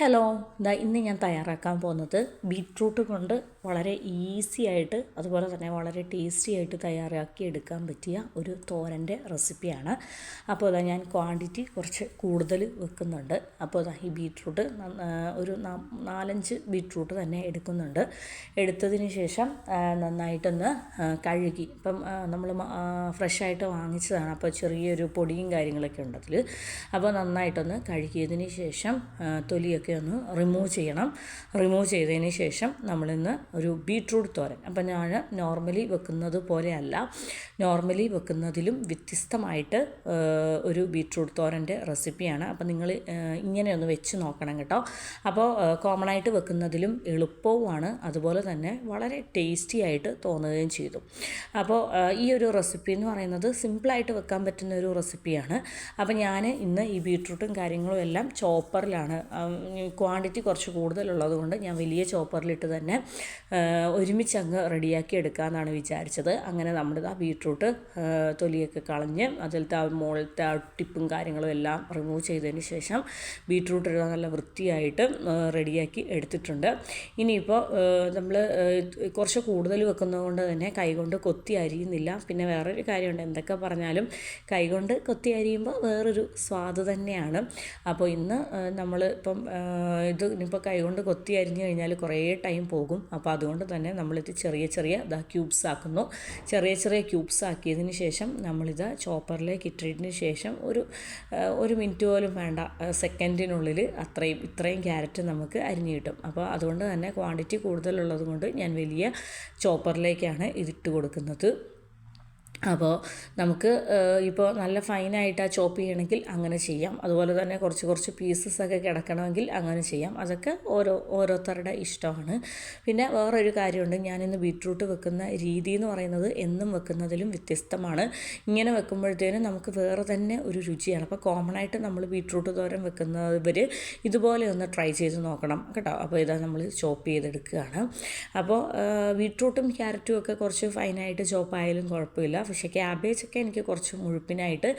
Hello ദാ ഇന്ന് ഞാൻ തയ്യാറാക്കാൻ പോകുന്നത് ബീട്രൂട്ട് കൊണ്ട് വളരെ ഈസി ആയിട്ട് അതുപോലെ തന്നെ വളരെ ടേസ്റ്റി ആയിട്ട് തയ്യാറാക്കി എടുക്കാൻ പറ്റിയ ഒരു തോരന്റെ റെസിപ്പിയാണ്. അപ്പോൾ അതാ ഞാൻ ക്വാണ്ടിറ്റി കുറച്ച് കൂടുതൽ വെക്കുന്നുണ്ട്. അപ്പോൾ അതാ ഈ നന്ന- ഒരു നാലഞ്ച് ബീട്രൂട്ട് തന്നെ എടുക്കുന്നുണ്ട്. എടുത്തതിന് ശേഷം നന്നായിട്ടൊന്ന് കഴുകി. ഇപ്പം നമ്മൾ ഫ്രഷ് ആയിട്ട് വാങ്ങിച്ചതാണ്. അപ്പോൾ ചെറിയൊരു പൊടിയും കാര്യങ്ങളൊക്കെ ഉണ്ട് അതിൽ അപ്പോൾ നന്നായിട്ടൊന്ന് കഴുകിയതിന് ശേഷം ആ, തൊലിയൊക്കെ ഒന്ന് റിമൂവ് ചെയ്യണം. റിമൂവ് ചെയ്തതിന് ശേഷം നമ്മളിന്ന് ഒരു ബീട്രൂട്ട് തോരൻ. അപ്പം ഞാൻ നോർമലി വെക്കുന്നത് പോലെയല്ല. നോർമലി വെക്കുന്നതിലും വ്യത്യസ്തമായിട്ട് ഒരു ബീട്രൂട്ട് തോരന്റെ റെസിപ്പിയാണ് അപ്പം നിങ്ങൾ ഇങ്ങനെ ഒന്ന് വെച്ച് നോക്കണം കേട്ടോ. അപ്പോൾ കോമൺ ആയിട്ട് വെക്കുന്നതിലും എളുപ്പവുമാണ്. അതുപോലെ തന്നെ വളരെ ടേസ്റ്റി ആയിട്ട് തോന്നുകയും ചെയ്തു. അപ്പോൾ ഈ ഒരു റെസിപ്പി എന്ന് പറയുന്നത് സിമ്പിളായിട്ട് വെക്കാൻ പറ്റുന്ന ഒരു റെസിപ്പിയാണ് അപ്പോൾ ഞാൻ ഇന്ന് ഈ ബീട്രൂട്ടും കാര്യങ്ങളും എല്ലാം ചോപ്പറിലാണ് ക്വാണ്ടിറ്റി കുറച്ച് കൂടുതലുള്ളത് കൊണ്ട് ഞാൻ വലിയ ചോപ്പറിലിട്ട് തന്നെ ഒരുമിച്ച് അങ്ങ് റെഡിയാക്കി എടുക്കാമെന്നാണ് വിചാരിച്ചത്. അങ്ങനെ നമ്മുടെ ആ ബീട്രൂട്ട് തൊലിയൊക്കെ കളഞ്ഞ് അതിലത്തെ ആ മുകളിലത്തെ ആ ടിപ്പും കാര്യങ്ങളും എല്ലാം റിമൂവ് ചെയ്തതിന് ശേഷം ബീട്രൂട്ട് നല്ല വൃത്തിയായിട്ട് റെഡിയാക്കി എടുത്തിട്ടുണ്ട്. ഇനിയിപ്പോൾ നമ്മൾ കുറച്ച് കൂടുതൽ വെക്കുന്നത് കൊണ്ട് തന്നെ കൈകൊണ്ട് കൊത്തി അരിയുന്നില്ല. പിന്നെ വേറൊരു കാര്യമുണ്ട്. എന്തൊക്കെ പറഞ്ഞാലും കൈകൊണ്ട് കൊത്തി അരിയുമ്പോൾ വേറൊരു സ്വാദ് തന്നെയാണ്. അപ്പോൾ ഇന്ന് നമ്മൾ ഇപ്പം ഇത് ഇനിയിപ്പോൾ കൈകൊണ്ട് കൊത്തി അരിഞ്ഞു കഴിഞ്ഞാൽ കുറേ ടൈം പോകും. അപ്പോൾ അതുകൊണ്ട് തന്നെ നമ്മളിത് ചെറിയ ചെറിയ ഇതാ ക്യൂബ്സ് ആക്കുന്നു. ചെറിയ ചെറിയ ക്യൂബ്സ് ആക്കിയതിന് ശേഷം നമ്മളിത് ചോപ്പറിലേക്ക് ഇട്ടിട്ടതിന് ശേഷം ഒരു ഒരു മിനിറ്റ് പോലും വേണ്ട സെക്കൻഡിനുള്ളിൽ അത്രയും ഇത്രയും ക്യാരറ്റ് നമുക്ക് അരിഞ്ഞു കിട്ടും. അപ്പോൾ അതുകൊണ്ട് തന്നെ ക്വാണ്ടിറ്റി കൂടുതലുള്ളത് കൊണ്ട് ഞാൻ വലിയ ചോപ്പറിലേക്കാണ് ഇതിട്ട് കൊടുക്കുന്നത്. അപ്പോൾ നമുക്ക് ഇപ്പോൾ നല്ല ഫൈനായിട്ട് ആ ചോപ്പ് ചെയ്യണമെങ്കിൽ അങ്ങനെ ചെയ്യാം. അതുപോലെ തന്നെ കുറച്ച് കുറച്ച് പീസസ് ഒക്കെ കിടക്കണമെങ്കിൽ അങ്ങനെ ചെയ്യാം. അതൊക്കെ ഓരോ ഓരോരുത്തരുടെ ഇഷ്ടമാണ്. പിന്നെ വേറൊരു കാര്യമുണ്ട്. ഞാനിന്ന് ബീട്രൂട്ട് വെക്കുന്ന രീതി എന്ന് പറയുന്നത് എന്നും വെക്കുന്നതിലും വ്യത്യസ്തമാണ്. ഇങ്ങനെ വെക്കുമ്പോഴത്തേനും നമുക്ക് വേറെ തന്നെ ഒരു രുചിയാണ്. അപ്പോൾ കോമൺ ആയിട്ട് നമ്മൾ ബീട്രൂട്ട് തോരൻ വെക്കുന്നവർ ഇതുപോലെ ഒന്ന് ട്രൈ ചെയ്ത് നോക്കണം കേട്ടോ. അപ്പോൾ ഇതാ നമ്മൾ ചോപ്പ് ചെയ്തെടുക്കുകയാണ്. അപ്പോൾ ബീട്രൂട്ടും ക്യാരറ്റും ഒക്കെ കുറച്ച് ഫൈനായിട്ട് ചോപ്പായാലും കുഴപ്പമില്ല. പക്ഷേ ക്യാബേജ് ഒക്കെ എനിക്ക് കുറച്ച് മുഴുപ്പിനായിട്ട്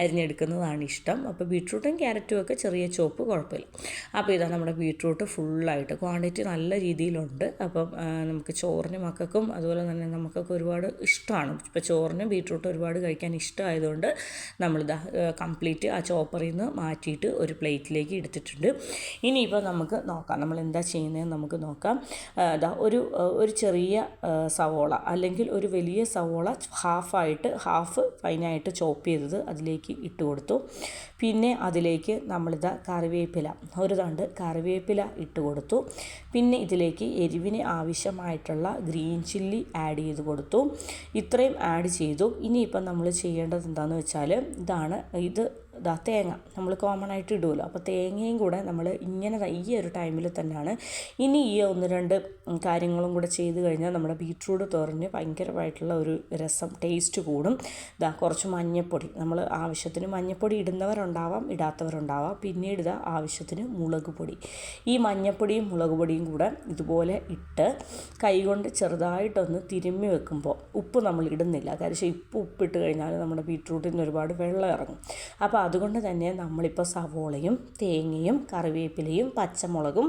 അരിഞ്ഞെടുക്കുന്നതാണ് ഇഷ്ടം. അപ്പോൾ ബീട്രൂട്ടും ക്യാരറ്റും ഒക്കെ ചെറിയ ചോപ്പ് കുഴപ്പമില്ല. അപ്പോൾ ഇതാ നമ്മുടെ ബീട്രൂട്ട് ഫുള്ളായിട്ട് ക്വാണ്ടിറ്റി നല്ല രീതിയിലുണ്ട്. അപ്പം നമുക്ക് ചോറിന് മക്കൾക്കും അതുപോലെ തന്നെ നമുക്കൊക്കെ ഒരുപാട് ഇഷ്ടമാണ്. ഇപ്പോൾ ചോറിന് ബീട്രൂട്ട് ഒരുപാട് കഴിക്കാൻ ഇഷ്ടമായതുകൊണ്ട് നമ്മളിതാ കംപ്ലീറ്റ് ആ ചോപ്പറിൽ നിന്ന് മാറ്റിയിട്ട് ഒരു പ്ലേറ്റിലേക്ക് എടുത്തിട്ടുണ്ട്. ഇനിയിപ്പോൾ നമുക്ക് നോക്കാം. നമ്മൾ എന്താ ചെയ്യുന്നതെന്ന് നമുക്ക് നോക്കാം. ദാ ഒരു ഒരു ചെറിയ സവോള അല്ലെങ്കിൽ ഒരു വലിയ സവോള ഹാഫായിട്ട് ഹാഫ് ഫൈനായിട്ട് ചോപ്പ് ചെയ്തത് അതിലേക്ക് ഇട്ട് കൊടുത്തു. പിന്നെ അതിലേക്ക് നമ്മളിതാ കറിവേപ്പില ഒരു തണ്ട് കറിവേപ്പില ഇട്ട് കൊടുത്തു. പിന്നെ ഇതിലേക്ക് എരിവിന് ആവശ്യമായിട്ടുള്ള ഗ്രീൻ ചില്ലി ആഡ് ചെയ്ത് കൊടുത്തു. ഇത്രയും ആഡ് ചെയ്തു. ഇനിയിപ്പം നമ്മൾ ചെയ്യേണ്ടത് എന്താണെന്ന് വെച്ചാൽ ഇതാണ് ഇത് ഇതാ തേങ്ങ നമ്മൾ കോമൺ ആയിട്ട് ഇടുമല്ലോ അപ്പോൾ തേങ്ങയും കൂടെ നമ്മൾ ഇങ്ങനെ ദാ ഈ ഒരു ടൈമിൽ തന്നെയാണ് ഇനി ഈ ഒന്ന് രണ്ട് കാര്യങ്ങളും കൂടെ ചെയ്ത് കഴിഞ്ഞാൽ നമ്മുടെ ബീട്രൂട്ട് തോരന് ഭയങ്കരമായിട്ടുള്ള ഒരു രസം ടേസ്റ്റ് കൂടും. ഇതാ കുറച്ച് മഞ്ഞപ്പൊടി നമ്മൾ ആവശ്യത്തിന് മഞ്ഞൾപ്പൊടി ഇടുന്നവരുണ്ടാവാം ഇടാത്തവരുണ്ടാവാം. പിന്നീട് ഇതാ ആവശ്യത്തിന് മുളക് പൊടി. ഈ മഞ്ഞൾപ്പൊടിയും മുളക് പൊടിയും കൂടെ ഇതുപോലെ ഇട്ട് കൈകൊണ്ട് ചെറുതായിട്ടൊന്ന് തിരുമ്മി വെക്കുമ്പോൾ ഉപ്പ് നമ്മൾ ഇടുന്നില്ല. കാരണം ഉപ്പ് ഉപ്പിട്ട് കഴിഞ്ഞാൽ നമ്മുടെ ബീട്രൂട്ടിൽ നിന്ന് ഒരുപാട് വെള്ളം ഇറങ്ങും. അപ്പോൾ അതുകൊണ്ട് തന്നെ നമ്മളിപ്പോൾ സവോളയും തേങ്ങയും കറിവേപ്പിലയും പച്ചമുളകും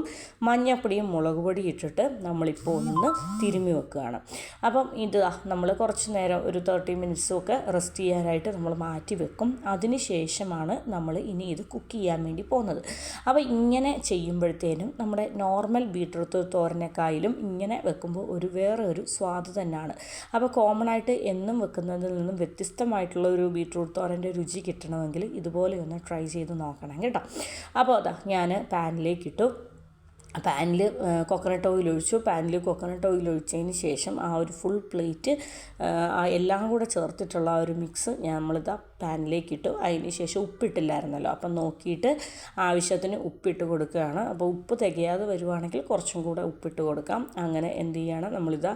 മഞ്ഞപ്പൊടിയും മുളക് പൊടി ഇട്ടിട്ട് നമ്മളിപ്പോൾ ഒന്ന് തിരുമ്മി വെക്കുകയാണ്. അപ്പം ഇത് നമ്മൾ കുറച്ച് നേരം ഒരു തേർട്ടി മിനിറ്റ്സും ഒക്കെ റെസ്റ്റ് ചെയ്യാനായിട്ട് നമ്മൾ മാറ്റി വെക്കും. അതിന് ശേഷമാണ് നമ്മൾ ഇനി ഇത് കുക്ക് ചെയ്യാൻ വേണ്ടി പോകുന്നത്. അപ്പോൾ ഇങ്ങനെ ചെയ്യുമ്പോഴത്തേനും നമ്മുടെ നോർമൽ ബീട്രൂട്ട് തോരനേക്കായാലും ഇങ്ങനെ വെക്കുമ്പോൾ ഒരു വേറെ ഒരു സ്വാദ് തന്നെയാണ്. അപ്പോൾ കോമൺ ആയിട്ട് എന്നും വെക്കുന്നതിൽ നിന്നും വ്യത്യസ്തമായിട്ടുള്ള ഒരു ബീട്രൂട്ട് തോരന്റെ രുചി കിട്ടണമെങ്കിൽ ഇതുപോലെ ഒന്ന് ട്രൈ ചെയ്ത് നോക്കണം കേട്ടോ. അപ്പോൾ അതാ ഞാൻ പാനിലേക്ക് ഇട്ടു പാനിൽ കൊക്കനട്ട് ഓയിൽ ഒഴിച്ചു. പാനിൽ കൊക്കനട്ട് ഓയിൽ ഒഴിച്ചതിന് ശേഷം ആ ഒരു ഫുൾ പ്ലേറ്റ് എല്ലാം കൂടെ ചേർത്തിട്ടുള്ള ആ ഒരു മിക്സ് നമ്മളിതാ പാനിലേക്ക് ഇട്ടു അതിന് ശേഷം ഉപ്പിട്ടില്ലായിരുന്നല്ലോ. അപ്പം നോക്കിയിട്ട് ആവശ്യത്തിന് ഉപ്പിട്ട് കൊടുക്കുകയാണ്. അപ്പോൾ ഉപ്പ് തികയാതെ വരുവാണെങ്കിൽ കുറച്ചും കൂടെ ഉപ്പിട്ട് കൊടുക്കാം. അങ്ങനെ എന്ത് ചെയ്യാണ്? നമ്മളിത്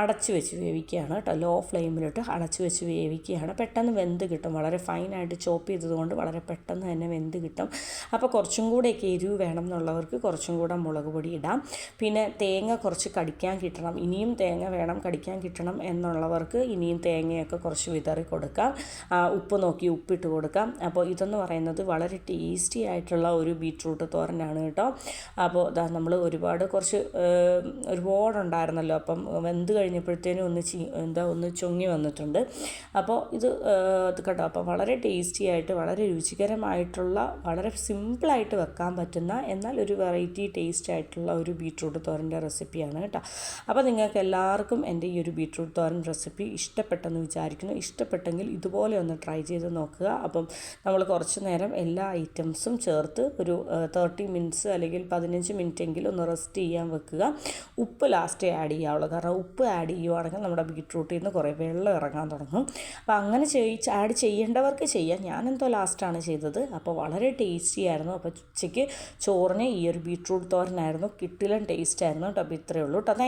അടച്ച് വെച്ച് വേവിക്കുകയാണ് കേട്ടോ. ലോ ഫ്ലെയിമിലിട്ട് അടച്ച് വെച്ച് വേവിക്കുകയാണ്. പെട്ടെന്ന് വെന്ത് കിട്ടും. വളരെ ഫൈനായിട്ട് ചോപ്പ് ചെയ്തതുകൊണ്ട് വളരെ പെട്ടെന്ന് തന്നെ വെന്ത് കിട്ടും. അപ്പോൾ കുറച്ചും കൂടെയൊക്കെ എരിവ് വേണം എന്നുള്ളവർക്ക് കുറച്ചും കൂടെ മുളക് പൊടി ഇടാം. പിന്നെ തേങ്ങ കുറച്ച് കടിക്കാൻ കിട്ടണം. ഇനിയും തേങ്ങ വേണം കടിക്കാൻ കിട്ടണം എന്നുള്ളവർക്ക് ഇനിയും തേങ്ങയൊക്കെ കുറച്ച് വിതറി കൊടുക്കാം. ഉപ്പ് നോക്കി ഉപ്പിട്ട് കൊടുക്കാം. അപ്പോൾ ഇതെന്ന് പറയുന്നത് വളരെ ടേസ്റ്റി ആയിട്ടുള്ള ഒരു ബീട്രൂട്ട് തോരനാണ് കേട്ടോ. അപ്പോൾ ഇതാ നമ്മൾ ഒരുപാട് കുറച്ച് ഒരുപാടുണ്ടായിരുന്നല്ലോ അപ്പം വെന്ത് കഴിഞ്ഞപ്പോഴത്തേനും ഒന്ന് ചീ എന്താ ഒന്ന് ചൊങ്ങി വന്നിട്ടുണ്ട്. അപ്പോൾ ഇത് കേട്ടോ അപ്പോൾ വളരെ ടേസ്റ്റി ആയിട്ട് വളരെ രുചികരമായിട്ടുള്ള വളരെ സിമ്പിളായിട്ട് വെക്കാൻ പറ്റുന്ന എന്നാൽ ഒരു വെറൈറ്റി ടേസ്റ്റ് ആയിട്ടുള്ള ഒരു ബീട്രൂട്ട് തോരന്റെ റെസിപ്പിയാണ് കേട്ടോ. അപ്പോൾ നിങ്ങൾക്ക് എല്ലാവർക്കും എന്റെ ഈ ഒരു ബീട്രൂട്ട് തോരൻ റെസിപ്പി ഇഷ്ടപ്പെട്ടെന്ന് വിചാരിക്കുന്നു. ഇഷ്ടപ്പെട്ടെങ്കിൽ ഇതുപോലെ ഒന്ന് ട്രൈ ചെയ്ത് നോക്കുക. അപ്പം നമ്മൾ കുറച്ച് നേരം എല്ലാ ഐറ്റംസും ചേർത്ത് ഒരു തേർട്ടി മിനിറ്റ്സ് അല്ലെങ്കിൽ പതിനഞ്ച് മിനിറ്റ് എങ്കിലും ഒന്ന് റെസ്റ്റ് ചെയ്യാൻ വെക്കുക. ഉപ്പ് ലാസ്റ്റ് ആഡ് ചെയ്യാവുള്ളൂ. കാരണം ഉപ്പ് ആഡ് ചെയ്യുവാണെങ്കിൽ നമ്മുടെ ബീട്രൂട്ടിൽ നിന്ന് കുറേ വെള്ളം ഇറങ്ങാൻ തുടങ്ങും. അപ്പോൾ അങ്ങനെ ചെയ്യിച്ച് ആഡ് ചെയ്യേണ്ടവർക്ക് ചെയ്യാം. ഞാനെന്തോ ലാസ്റ്റാണ് ചെയ്തത്. അപ്പോൾ വളരെ ടേസ്റ്റി ആയിരുന്നു. അപ്പോൾ ഉച്ചയ്ക്ക് ചോറിന് ഈ ഒരു ബീട്രൂട്ട് തോരനായിരുന്നു. കിട്ടിലും ടേസ്റ്റ് ആയിരുന്നു കേട്ടോ. അപ്പോൾ ഇത്രയേ ഉള്ളൂ കേട്ടോ.